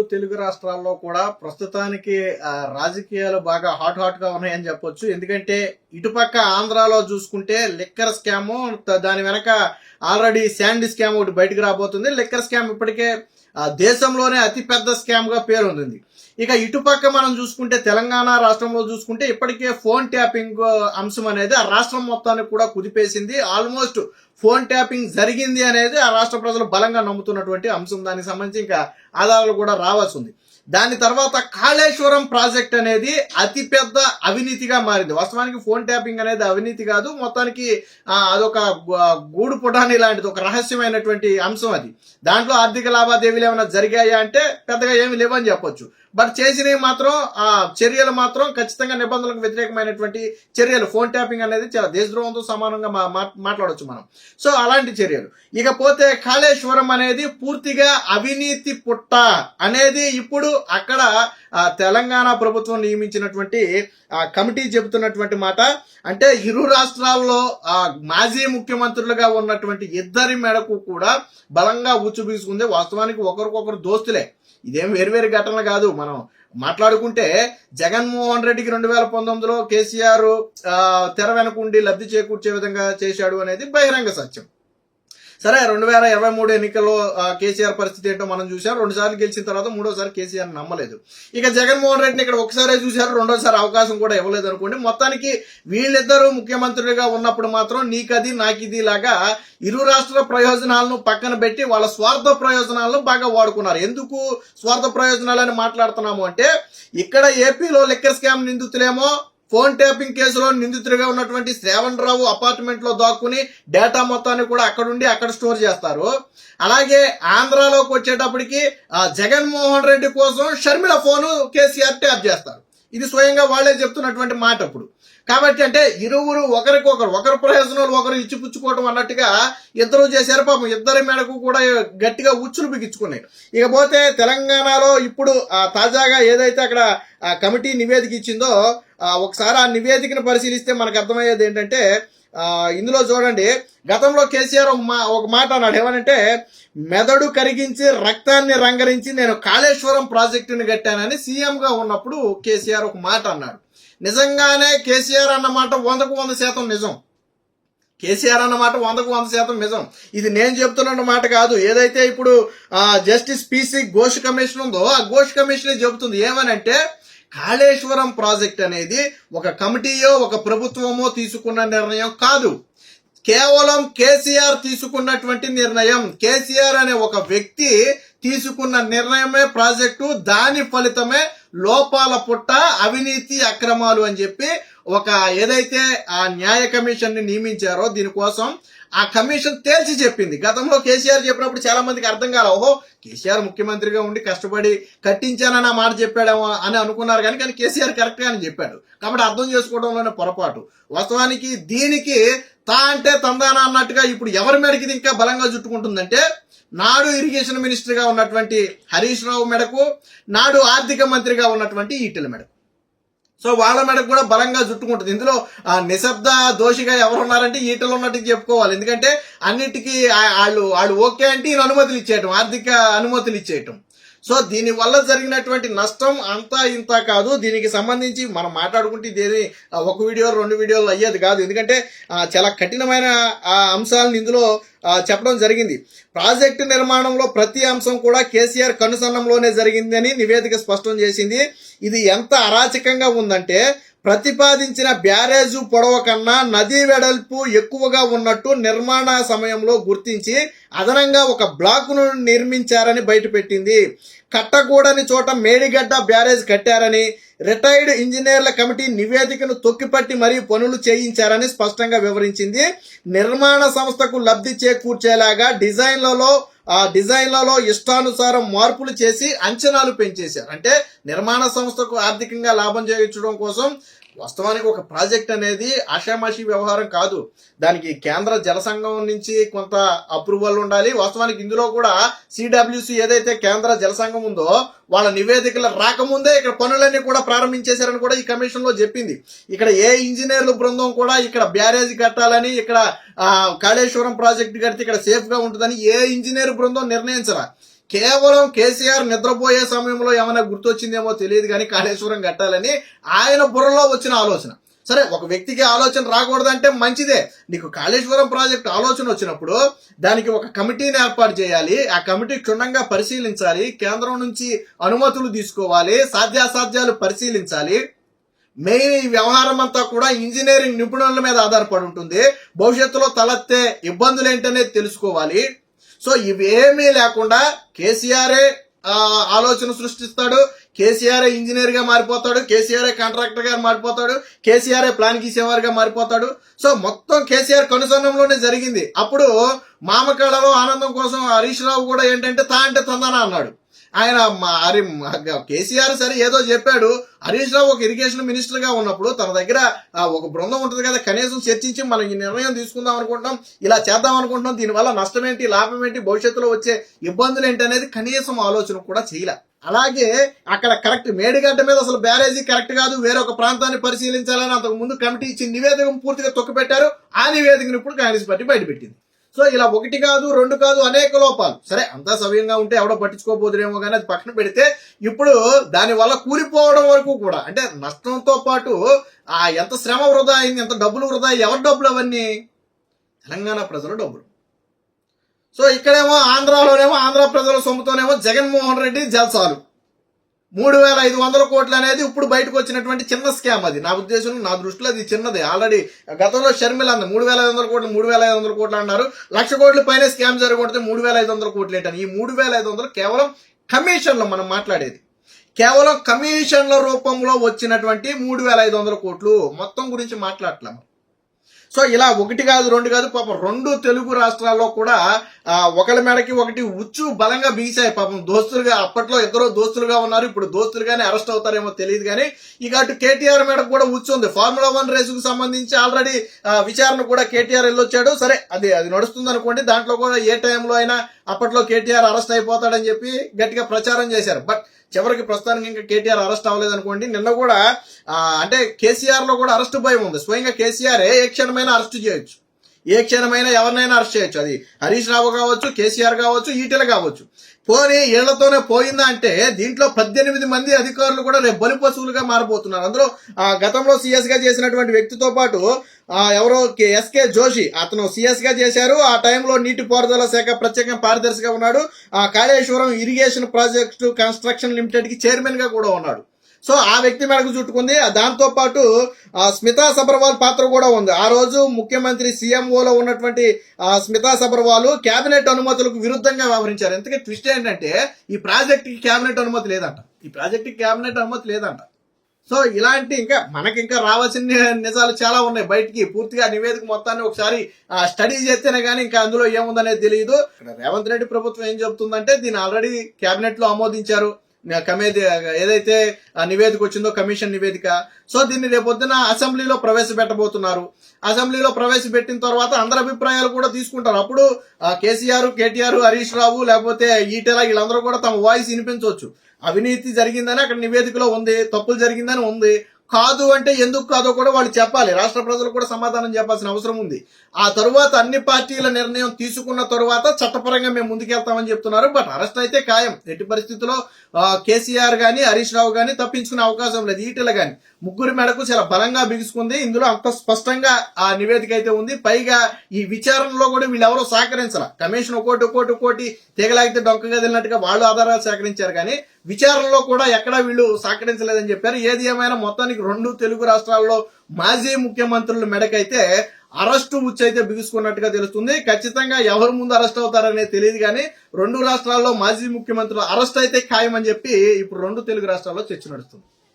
రెండు తెలుగు రాష్ట్రాల్లో కూడా ప్రస్తుతానికి రాజకీయాలు బాగా హాట్ హాట్గా ఉన్నాయని చెప్పొచ్చు. ఎందుకంటే ఇటుపక్క ఆంధ్రాలో చూసుకుంటే లిక్కర్ స్కామ్ దాని వెనక ఆల్రెడీ శాండ్ స్కామ్ ఒకటి బయటకు రాబోతుంది. లిక్కర్ స్కామ్ ఇప్పటికే దేశంలోనే అతిపెద్ద స్కామ్గా స్కామ్ పేరు ఉంది ఇక ఇటుపక్క మనం చూసుకుంటే తెలంగాణ రాష్ట్రంలో చూసుకుంటే ఇప్పటికే ఫోన్ ట్యాపింగ్ అంశం అనేది ఆ రాష్ట్రం మొత్తానికి కూడా కుదిపేసింది. ఆల్మోస్ట్ ఫోన్ ట్యాపింగ్ జరిగింది అనేది ఆ రాష్ట్ర ప్రజలు బలంగా నమ్ముతున్నటువంటి అంశం. దానికి సంబంధించి ఇంకా ఆధారాలు కూడా రావాల్సి ఉంది. దాని తర్వాత కాళేశ్వరం ప్రాజెక్ట్ అనేది అతిపెద్ద అవినీతిగా మారింది. వాస్తవానికి ఫోన్ ట్యాపింగ్ అనేది అవినీతి కాదు. మొత్తానికి అదొక గూడు పుటాని లాంటిది ఒక రహస్యమైనటువంటి అంశం అది. దాంట్లో ఆర్థిక లావాదేవీలు ఏమైనా జరిగాయా అంటే పెద్దగా ఏమి లేవని చెప్పొచ్చు. బట్ చేసినవి మాత్రం ఆ చర్యలు మాత్రం ఖచ్చితంగా నిబంధనలకు వ్యతిరేకమైనటువంటి చర్యలు. ఫోన్ ట్యాపింగ్ అనేది చాలా దేశద్రోహంతో సమానంగా మా మాట్లాడవచ్చు మనం. సో అలాంటి చర్యలు. ఇకపోతే కాళేశ్వరం అనేది పూర్తిగా అవినీతి పుట్ట అనేది ఇప్పుడు అక్కడ తెలంగాణ ప్రభుత్వం నియమించినటువంటి ఆ, కమిటీ చెబుతున్నటువంటి మాట. అంటే ఇరు రాష్ట్రాల్లో ఆ, మాజీ ముఖ్యమంత్రులుగా ఉన్నటువంటి ఇద్దరి మేడకు కూడా బలంగా ఉచ్చుబీసుకుంది వాస్తవానికి ఒకరికొకరు దోస్తులే. ఇదేం వేరువేరు ఘటనలు కాదు. మనం మాట్లాడుకుంటే జగన్మోహన్ రెడ్డికి రెండు వేల పంతొమ్మిదిలో కేసీఆర్ ఆ, తెర వెనకుండి లబ్ధి చేకూర్చే విధంగా చేశాడు అనేది బహిరంగ సత్యం. సరే రెండు వేల ఇరవై మూడు ఎన్నికల్లో కేసీఆర్ పరిస్థితి ఏంటో మనం చూసాం రెండు సార్లు గెలిచిన తర్వాత మూడోసారి కేసీఆర్ నమ్మలేదు. ఇక జగన్మోహన్ రెడ్డిని ఇక్కడ ఒకసారే చూశారు రెండోసారి అవకాశం కూడా ఇవ్వలేదు అనుకోండి. మొత్తానికి వీళ్ళిద్దరూ ముఖ్యమంత్రులుగా ఉన్నప్పుడు మాత్రం నీకది నాకిది లాగా ఇరు రాష్ట్ర ప్రయోజనాలను పక్కన పెట్టి వాళ్ళ స్వార్థ ప్రయోజనాలను బాగా వాడుకున్నారు. ఎందుకు స్వార్థ ప్రయోజనాలని మాట్లాడుతున్నాము అంటే ఇక్కడ ఏపీలో లెక్కర్ స్కామ్ నిందితులేమో ఫోన్ ట్యాపింగ్ కేసులో నిందితుడిగా ఉన్నటువంటి శ్రావణ్ రావు అపార్ట్మెంట్లో దాక్కుని డేటా మొత్తాన్ని కూడా అక్కడుండి అక్కడ స్టోర్ చేస్తారు. అలాగే ఆంధ్రాలోకి వచ్చేటప్పటికి ఆ, జగన్మోహన్ రెడ్డి కోసం షర్మిల ఫోను కేసీఆర్ ట్యాప్ చేస్తారు. ఇది స్వయంగా వాళ్ళే చెప్తున్నటువంటి మాట అప్పుడు. కాబట్టి అంటే ఇరువురు ఒకరికొకరు ఒకరి ప్రయోజనాలు ఒకరు ఇచ్చిపుచ్చుకోవడం అన్నట్టుగా ఇద్దరు చేశారు. పాపం ఇద్దరి మేడకు కూడా గట్టిగా ఉచ్చులు బిగించుకున్నాయి. ఇకపోతే తెలంగాణలో ఇప్పుడు తాజాగా ఏదైతే అక్కడ కమిటీ నివేదిక ఇచ్చిందో ఒకసారి ఆ నివేదికను పరిశీలిస్తే మనకు అర్థమయ్యేది ఏంటంటే ఇందులో చూడండి గతంలో కేసీఆర్ ఒక మా ఒక మాట అన్నాడు ఏమనంటే మెదడు కరిగించి రక్తాన్ని రంగరించి నేను కాళేశ్వరం ప్రాజెక్టుని కట్టానని సీఎంగా ఉన్నప్పుడు కేసీఆర్ ఒక మాట అన్నాడు. నిజంగానే కేసీఆర్ అన్న మాట వందకు వంద శాతం నిజం. కేసీఆర్ అన్న మాట వందకు వంద శాతం నిజం. ఇది నేను చెప్తున్న మాట కాదు. ఏదైతే ఇప్పుడు జస్టిస్ పీసీ ఘోష్ కమిషన్ ఉందో ఆ ఘోష్ కమిషన్ చెబుతుంది. ఏమనంటే కాళేశ్వరం ప్రాజెక్ట్ అనేది ఒక కమిటీయో ఒక ప్రభుత్వమో తీసుకున్న నిర్ణయం కాదు. కేవలం కేసీఆర్ తీసుకున్నటువంటి నిర్ణయం. కేసీఆర్ అనే ఒక వ్యక్తి తీసుకున్న నిర్ణయమే ప్రాజెక్టు దాని ఫలితమే లోపాల పుట్ట అవినీతి అక్రమాలు అని చెప్పి ఒక ఏదైతే ఆ న్యాయ కమిషన్ని నియమించారో దీనికోసం ఆ కమిషన్ తేల్చి చెప్పింది. గతంలో కేసీఆర్ చెప్పినప్పుడు చాలా మందికి అర్థం కాల ఓహో కేసీఆర్ ముఖ్యమంత్రిగా ఉండి కష్టపడి కట్టించానని ఆ మాట చెప్పాడేమో అని అనుకున్నారు కానీ కానీ కేసీఆర్ కరెక్ట్ అని చెప్పాడు. కాబట్టి అర్థం చేసుకోవడంలోనే పొరపాటు. వాస్తవానికి దీనికి తా అంటే తందానా అన్నట్టుగా ఇప్పుడు ఎవరి మేడకి ఇది ఇంకా బలంగా చుట్టుకుంటుందంటే నాడు ఇరిగేషన్ మినిస్టర్గా ఉన్నటువంటి హరీష్ రావు మెడకు నాడు ఆర్థిక మంత్రిగా ఉన్నటువంటి ఈటెల మెడకు. సో వాళ్ళ మెడకు కూడా బలంగా జుట్టుకుంటుంది ఇందులో ఆ నిశ్శబ్ద దోషిగా ఎవరు ఉన్నారంటే ఈటలు ఉన్నట్టు చెప్పుకోవాలి. ఎందుకంటే అన్నిటికీ వాళ్ళు వాళ్ళు ఓకే అంటే ఈయన అనుమతులు ఇచ్చేయటం ఆర్థిక అనుమతులు ఇచ్చేయటం. సో దీని వల్ల జరిగినటువంటి నష్టం అంతా ఇంత కాదు. దీనికి సంబంధించి మనం మాట్లాడుకుంటే దేని ఒక వీడియో రెండు వీడియోలు అయ్యేది కాదు. ఎందుకంటే చాలా కఠినమైన అంశాలను ఇందులో చెప్పడం జరిగింది. ప్రాజెక్టు నిర్మాణంలో ప్రతి అంశం కూడా కేసీఆర్ కనుసన్నంలోనే జరిగిందని నివేదిక స్పష్టం చేసింది. ఇది ఎంత అరాచకంగా ఉందంటే ప్రతిపాదించిన బ్యారేజు పొడవ కన్నా నదీ వెడల్పు ఎక్కువగా ఉన్నట్టు నిర్మాణ సమయంలో గుర్తించి అదనంగా ఒక బ్లాక్ను నిర్మించారని బయటపెట్టింది. కట్టకూడని చోట మేడిగడ్డ బ్యారేజ్ కట్టారని రిటైర్డ్ ఇంజనీర్ల కమిటీ నివేదికను తొక్కిపట్టి మరీ పనులు చేయించారని స్పష్టంగా వివరించింది. నిర్మాణ సంస్థకు లబ్ధి చేకూర్చేలాగా డిజైన్లలో ఆ డిజైన్లలో ఇష్టానుసారం మార్పులు చేసి అంచనాలు పెంచేశారు. అంటే నిర్మాణ సంస్థకు ఆర్థికంగా లాభం చేయించడం కోసం వాస్తవానికి ఒక ప్రాజెక్ట్ అనేది ఆషామాషి వ్యవహారం కాదు. దానికి కేంద్ర జల సంఘం నుంచి కొంత అప్రూవల్ ఉండాలి. వాస్తవానికి ఇందులో కూడా సిడబ్ల్యూసి ఏదైతే కేంద్ర జల సంఘం ఉందో వాళ్ళ నివేదికలు రాకముందే ఇక్కడ పనులన్నీ కూడా ప్రారంభించేశారని కూడా ఈ కమిషన్లో చెప్పింది. ఇక్కడ ఏ ఇంజనీర్ల బృందం కూడా ఇక్కడ బ్యారేజ్ కట్టాలని ఇక్కడ కాళేశ్వరం ప్రాజెక్ట్ కడితే ఇక్కడ సేఫ్గా ఉంటుందని ఏ ఇంజనీర్ బృందం నిర్ణయించరా? కేవలం కేసీఆర్ నిద్రపోయే సమయంలో ఏమైనా గుర్తొచ్చిందేమో తెలియదు కానీ కాళేశ్వరం కట్టాలని ఆయన బుర్రలో వచ్చిన ఆలోచన. సరే ఒక వ్యక్తికి ఆలోచన రాకూడదంటే మంచిదే. నీకు కాళేశ్వరం ప్రాజెక్ట్ ఆలోచన వచ్చినప్పుడు దానికి ఒక కమిటీని ఏర్పాటు చేయాలి. ఆ కమిటీ క్షుణ్ణంగా పరిశీలించాలి. కేంద్రం నుంచి అనుమతులు తీసుకోవాలి. సాధ్యాసాధ్యాలు పరిశీలించాలి. మెయిన్ ఈ వ్యవహారం అంతా కూడా ఇంజనీరింగ్ నిపుణుల మీద ఆధారపడి ఉంటుంది. భవిష్యత్తులో తలెత్తే ఇబ్బందులు ఏంటనేది తెలుసుకోవాలి. సో ఇవేమీ లేకుండా కేసీఆరే ఆలోచన సృష్టిస్తాడు. కేసీఆర్ ఇంజనీర్గా మారిపోతాడు. కేసీఆర్ కాంట్రాక్టర్గా మారిపోతాడు. కేసీఆర్ ప్లాన్ గీసేవారు గా మారిపోతాడు. సో మొత్తం కేసీఆర్ కనుసన్నంలోనే జరిగింది. అప్పుడు మామకాడలో ఆనందం కోసం హరీష్ రావు కూడా ఏంటంటే తా అంటే తందన అన్నాడు. ఆయన మా- హరి కేసీఆర్ సరే ఏదో చెప్పాడు. హరీష్ రావు ఒక ఇరిగేషన్ మినిస్టర్గా ఉన్నప్పుడు తన దగ్గర ఒక బృందం ఉంటుంది కదా కనీసం చర్చించి మనం ఈ నిర్ణయం తీసుకుందాం అనుకుంటున్నాం ఇలా చేద్దాం అనుకుంటున్నాం దీనివల్ల నష్టం ఏంటి లాభం ఏంటి భవిష్యత్తులో వచ్చే ఇబ్బందులు ఏంటి అనేది కనీసం ఆలోచన కూడా చేయలే. అలాగే అక్కడ కరెక్ట్ మేడిగడ్డ మీద అసలు బ్యారేజీ కరెక్ట్ కాదు వేరొక ప్రాంతాన్ని పరిశీలించాలని అంతకు ముందు కమిటీ ఇచ్చిన నివేదిక పూర్తిగా తొక్కిపెట్టారు. ఆ నివేదికను ఇప్పుడు కాంగ్రెస్ పార్టీ బయటపెట్టింది. సో ఇలా ఒకటి కాదు రెండు కాదు అనేక లోపాలు. సరే అంతా సవ్యంగా ఉంటే ఎవడో పట్టించుకోబోదురేమో కానీ అది పక్కన పెడితే ఇప్పుడు దాని వల్ల కూలిపోవడం వరకు కూడా అంటే నష్టంతో పాటు ఆ ఎంత శ్రమ వృధా అయింది ఎంత డబ్బులు వృధా ఎవరి డబ్బులు అవన్నీ? తెలంగాణ ప్రజల డబ్బులు. సో ఇక్కడేమో ఆంధ్రాలోనేమో ఆంధ్ర ప్రజల సొమ్ముతోనేమో జగన్మోహన్ రెడ్డి జల్సాలు. మూడు వేల ఐదు వందల కోట్లు అనేది ఇప్పుడు బయటకు వచ్చినటువంటి చిన్న స్కామ్ అది. నా ఉద్దేశం నా దృష్టిలో అది చిన్నది. ఆల్రెడీ గతంలో షర్మిల అంది మూడు వేల ఐదు వందల కోట్లు మూడు వేల ఐదు వందల కోట్లు అన్నారు. లక్ష కోట్ల పైన స్కామ్ జరగకూడదు మూడు వేల ఐదు వందల కోట్లు ఏంటని ఈ మూడు వేల ఐదు వందలు కేవలం కమిషన్లు మనం మాట్లాడేది. కేవలం కమిషన్ల రూపంలో వచ్చినటువంటి మూడు వేల ఐదు వందల కోట్లు. మొత్తం గురించి మాట్లాడలేము సో ఇలా ఒకటి కాదు రెండు కాదు పాపం రెండు తెలుగు రాష్ట్రాల్లో కూడా ఒకళ్ళ మేడకి ఒకటి ఉచ్చు బలంగా బిగిసాయి పాపం. దోస్తులుగా అప్పట్లో ఇద్దరు దోస్తులుగా ఉన్నారు ఇప్పుడు దోస్తులుగానే అరెస్ట్ అవుతారేమో తెలియదు కానీ ఇక అటు కేటీఆర్ మేడకు కూడా ఉచ్చు ఉంది. ఫార్ములా వన్ రేసుకు సంబంధించి ఆల్రెడీ విచారణ కూడా కేటీఆర్ వెళ్ళొచ్చాడు. సరే అది అది నడుస్తుంది అనుకోండి దాంట్లో కూడా ఏ టైంలో అయినా అప్పట్లో కేటీఆర్ అరెస్ట్ అయిపోతాడని చెప్పి గట్టిగా ప్రచారం చేశారు. బట్ చివరికి ప్రస్తుతానికి ఇంకా కేటీఆర్ అరెస్ట్ అవ్వలేదు అనుకోండి. నిన్న కూడా అంటే కేసీఆర్లో కూడా అరెస్ట్ భయం ఉంది. స్వయంగా కేసీఆర్ ఏ క్షణమైనా అరెస్ట్ చేయొచ్చు. ఏ క్షణమైనా ఎవరినైనా అరెస్ట్ చేయొచ్చు. అది హరీష్ రావు కావచ్చు కేసీఆర్ కావచ్చు ఈటెల కావచ్చు. పోనీ ఏళ్ళతోనే పోయిందా అంటే దీంట్లో పద్దెనిమిది మంది అధికారులు కూడా రేపు బలి పశువులుగా మారిపోతున్నారు అందులో ఆ, గతంలో సీఎస్గా చేసినటువంటి వ్యక్తితో పాటు ఎవరో కే- ఎస్కే జోషి అతను సీఎస్గా చేశారు. ఆ టైంలో నీటిపారుదల శాఖ ప్రత్యేక పారదర్శిగా ఉన్నాడు. ఆ కాళేశ్వరం ఇరిగేషన్ ప్రాజెక్టు కన్స్ట్రక్షన్ లిమిటెడ్కి చైర్మన్గా కూడా ఉన్నాడు. సో ఆ వ్యక్తి మేరకు చుట్టుకుంది. దాంతోపాటు దాంతో పాటు ఆ, స్మితా సబర్వాల్ పాత్ర కూడా ఉంది. ఆ రోజు ముఖ్యమంత్రి సీఎంఓలో ఉన్నటువంటి స్మితా సబర్వాల్ కేబినెట్ అనుమతులకు విరుద్ధంగా వ్యవహరించారు. ఎందుకంటే ట్విస్ట్ ఏంటంటే ఈ ప్రాజెక్ట్కి కేబినెట్ అనుమతి లేదంట. ఈ ప్రాజెక్ట్కి కేబినెట్ అనుమతి లేదంట. సో ఇలాంటి ఇంకా మనకి ఇంకా రావాల్సిన నిజాలు చాలా ఉన్నాయి. బయటికి పూర్తిగా నివేదిక మొత్తాన్ని ఒకసారి స్టడీ చేస్తేనే కానీ ఇంకా అందులో ఏముందనేది తెలియదు రేవంత్ రెడ్డి ప్రభుత్వం ఏం చెబుతుందంటే దీన్ని ఆల్రెడీ కేబినెట్లో ఆమోదించారు. కమేది ఏదైతే ఆ నివేదిక వచ్చిందో కమిషన్ నివేదిక. సో దీన్ని రేపొద్దున అసెంబ్లీలో ప్రవేశపెట్టబోతున్నారు. అసెంబ్లీలో ప్రవేశపెట్టిన తర్వాత అందరి అభిప్రాయాలు కూడా తీసుకుంటారు. అప్పుడు ఆ, కేసీఆర్ కేటీఆర్ హరీష్ రావు లేకపోతే ఈటెల వీళ్ళందరూ కూడా తమ వాయిస్ వినిపించవచ్చు. అవినీతి జరిగిందని అక్కడ నివేదికలో ఉంది తప్పులు జరిగిందని ఉంది. కాదు అంటే ఎందుకు కాదో కూడా వాళ్ళు చెప్పాలి. రాష్ట్ర ప్రజలు కూడా సమాధానం చెప్పాల్సిన అవసరం ఉంది. ఆ తరువాత అన్ని పార్టీల నిర్ణయం తీసుకున్న తరువాత చట్టపరంగా మేము ముందుకెళ్తామని చెప్తున్నారు. బట్ అరెస్ట్ అయితే ఖాయం. ఎట్టి పరిస్థితుల్లో కేసీఆర్ గాని హరీష్ రావు గాని తప్పించుకునే అవకాశం లేదు. ఈటెల గాని. ముగ్గురి మేడకు చాలా బలంగా బిగుసుకుంది. ఇందులో అంత స్పష్టంగా ఆ నివేదిక అయితే ఉంది. పైగా ఈ విచారణలో కూడా వీళ్ళెవరో సహకరించాల. కమిషన్ ఒకటి ఒకటి ఒకటి తీగలాగితే డొంకగా వెళ్ళినట్టుగా వాళ్ళు ఆధారాలు సేకరించారు కానీ విచారణలో కూడా ఎక్కడా వీళ్ళు సహకరించలేదని చెప్పారు. ఏది ఏమైనా మొత్తానికి రెండు తెలుగు రాష్ట్రాల్లో మాజీ ముఖ్యమంత్రుల మెడకైతే అరెస్టు ఉచ్చైతే బిగుసుకున్నట్టుగా తెలుస్తుంది. ఖచ్చితంగా ఎవరు ముందు అరెస్ట్ అవుతారనేది తెలియదు కానీ రెండు రాష్ట్రాల్లో మాజీ ముఖ్యమంత్రులు అరెస్ట్ అయితే ఖాయమని చెప్పి ఇప్పుడు రెండు తెలుగు రాష్ట్రాల్లో చర్చ నడుస్తుంది.